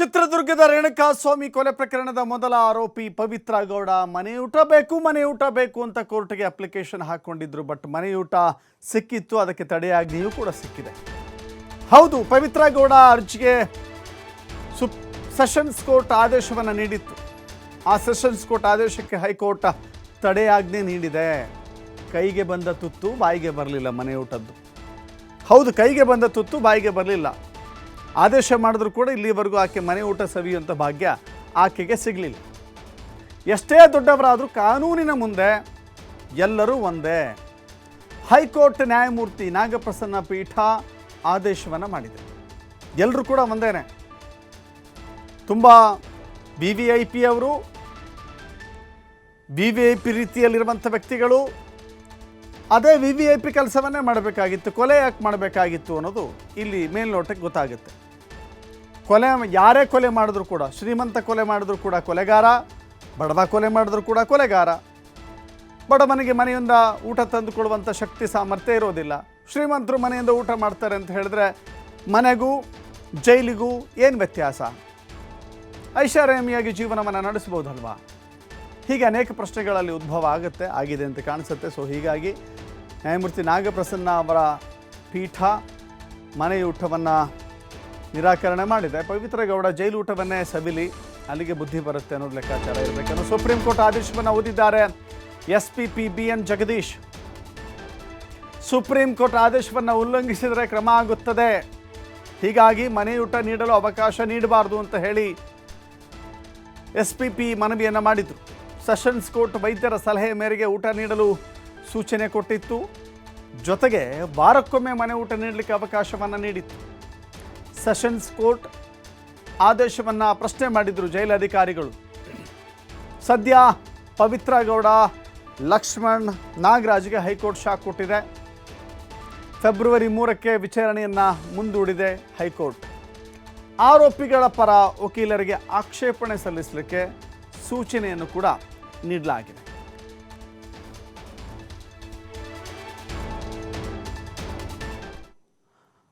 ಚಿತ್ರದುರ್ಗದ ರೇಣುಕಾಸ್ವಾಮಿ ಕೊಲೆ ಪ್ರಕರಣದ ಮೊದಲ ಆರೋಪಿ ಪವಿತ್ರ ಗೌಡ, ಮನೆಯೂಟ ಬೇಕು ಮನೆಯೂಟ ಬೇಕು ಅಂತ ಕೋರ್ಟ್ಗೆ ಅಪ್ಲಿಕೇಶನ್ ಹಾಕೊಂಡಿದ್ರು, ಬಟ್ ಮನೆಯೂಟ ಸಿಕ್ಕಿತ್ತು, ಅದಕ್ಕೆ ತಡೆಯಾಜ್ಞೆಯೂ ಕೂಡ ಸಿಕ್ಕಿದೆ. ಹೌದು, ಪವಿತ್ರ ಗೌಡ ಅರ್ಜಿಗೆ ಸುಪ್ ಸೆಷನ್ಸ್ ಕೋರ್ಟ್ ಆದೇಶವನ್ನು ನೀಡಿತ್ತು. ಆ ಸೆಷನ್ಸ್ ಕೋರ್ಟ್ ಆದೇಶಕ್ಕೆ ಹೈಕೋರ್ಟ್ ತಡೆಯಾಜ್ಞೆ ನೀಡಿದೆ. ಕೈಗೆ ಬಂದ ತುತ್ತು ಬಾಯಿಗೆ ಬರಲಿಲ್ಲ ಮನೆಯೂಟದ್ದು. ಹೌದು, ಕೈಗೆ ಬಂದ ತುತ್ತು ಬಾಯಿಗೆ ಬರಲಿಲ್ಲ. ಆದೇಶ ಮಾಡಿದ್ರು ಕೂಡ ಇಲ್ಲಿವರೆಗೂ ಆಕೆ ಮನೆ ಊಟ ಸವಿಯುವಂಥ ಭಾಗ್ಯ ಆಕೆಗೆ ಸಿಗಲಿಲ್ಲ. ಎಷ್ಟೇ ದೊಡ್ಡವರಾದರೂ ಕಾನೂನಿನ ಮುಂದೆ ಎಲ್ಲರೂ ಒಂದೇ. ಹೈಕೋರ್ಟ್ ನ್ಯಾಯಮೂರ್ತಿ ನಾಗಪ್ರಸನ್ನ ಪೀಠ ಆದೇಶವನ್ನು ಮಾಡಿದೆ. ಎಲ್ಲರೂ ಕೂಡ ಒಂದೇನೆ. ತುಂಬ ಬಿ ವಿ ಐ ಪಿ ಅವರು, ಬಿ ವಿ ಐ ಪಿ ರೀತಿಯಲ್ಲಿರುವಂಥ ವ್ಯಕ್ತಿಗಳು, ಅದೇ ವಿ ವಿ ಐ ಪಿ ಕೆಲಸವನ್ನೇ ಮಾಡಬೇಕಾಗಿತ್ತು, ಕೊಲೆ ಯಾಕೆ ಮಾಡಬೇಕಾಗಿತ್ತು ಅನ್ನೋದು ಇಲ್ಲಿ ಮೇಲ್ನೋಟಕ್ಕೆ ಗೊತ್ತಾಗುತ್ತೆ. ಕೊಲೆ ಯಾರೇ ಕೊಲೆ ಮಾಡಿದ್ರು ಕೂಡ, ಶ್ರೀಮಂತ ಕೊಲೆ ಮಾಡಿದ್ರು ಕೂಡ ಕೊಲೆಗಾರ, ಬಡವ ಕೊಲೆ ಮಾಡಿದ್ರು ಕೂಡ ಕೊಲೆಗಾರ. ಬಡವನಿಗೆ ಮನೆಯಿಂದ ಊಟ ತಂದು ಕೊಡುವಂಥ ಶಕ್ತಿ ಸಾಮರ್ಥ್ಯ ಇರೋದಿಲ್ಲ. ಶ್ರೀಮಂತರು ಮನೆಯಿಂದ ಊಟ ಮಾಡ್ತಾರೆ ಅಂತ ಹೇಳಿದ್ರೆ ಮನೆಗೂ, ಜೈಲಿಗೂ ಏನು ವ್ಯತ್ಯಾಸ? ಐಷಾರಾಮಿಯಾಗಿ ಜೀವನವನ್ನು ನಡೆಸ್ಬೋದಲ್ವಾ ಹೀಗೆ ಅನೇಕ ಪ್ರಶ್ನೆಗಳಲ್ಲಿ ಉದ್ಭವ ಆಗುತ್ತೆ, ಆಗಿದೆ ಅಂತ ಕಾಣಿಸುತ್ತೆ. ಸೊ ಹೀಗಾಗಿ ನ್ಯಾಯಮೂರ್ತಿ ನಾಗಪ್ರಸನ್ನ ಅವರ ಪೀಠ ಮನೆಯೂಟವನ್ನು ನಿರಾಕರಣೆ ಮಾಡಿದೆ. ಪವಿತ್ರಗೌಡ ಜೈಲು ಊಟವನ್ನೇ ಸವಿಲಿ. ಅಲ್ಲಿಗೆ ಬುದ್ಧಿ ಬರುತ್ತೆ ಅನ್ನೋದು ಲೆಕ್ಕಾಚಾರ ಇರಬೇಕನ್ನು ಸುಪ್ರೀಂ ಕೋರ್ಟ್ ಆದೇಶವನ್ನು ಓದಿದ್ದಾರೆ S P P B N Jagadish. Supreme court ಆದೇಶವನ್ನು ಉಲ್ಲಂಘಿಸಿದರೆ ಕ್ರಮ ಆಗುತ್ತದೆ. ಹೀಗಾಗಿ ಮನೆಯೂಟ ನೀಡಲು ಅವಕಾಶ ನೀಡಬಾರದು ಅಂತ ಹೇಳಿ ಎಸ್ ಪಿ ಪಿ ಮನವಿಯನ್ನು ಮಾಡಿದರು. ಸೆಷನ್ಸ್ ಕೋರ್ಟ್ ವೈದ್ಯರ ಸಲಹೆ ಮೇರೆಗೆ ಊಟ ನೀಡಲು ಸೂಚನೆ ಕೊಟ್ಟಿತ್ತು. ಜೊತೆಗೆ ವಾರಕ್ಕೊಮ್ಮೆ ಮನೆ ಊಟ ನೀಡಲಿಕ್ಕೆ ಅವಕಾಶವನ್ನು ನೀಡಿತ್ತು. ಸೆಷನ್ಸ್ ಕೋರ್ಟ್ ಆದೇಶವನ್ನು ಪ್ರಶ್ನೆ ಮಾಡಿದರು ಜೈಲಧಿಕಾರಿಗಳು. ಸದ್ಯ ಪವಿತ್ರ ಗೌಡ, ಲಕ್ಷ್ಮಣ್ ನಾಗರಾಜ್ಗೆ ಹೈಕೋರ್ಟ್ ಶಾಕ್ ಕೊಟ್ಟಿದೆ. ಫೆಬ್ರವರಿ ಮೂರಕ್ಕೆ ವಿಚಾರಣೆಯನ್ನು ಮುಂದೂಡಿದೆ ಹೈಕೋರ್ಟ್. ಆರೋಪಿಗಳ ಪರ ವಕೀಲರಿಗೆ ಆಕ್ಷೇಪಣೆ ಸಲ್ಲಿಸಲಿಕ್ಕೆ ಸೂಚನೆಯನ್ನು ಕೂಡ ನೀಡಲಾಗಿದೆ.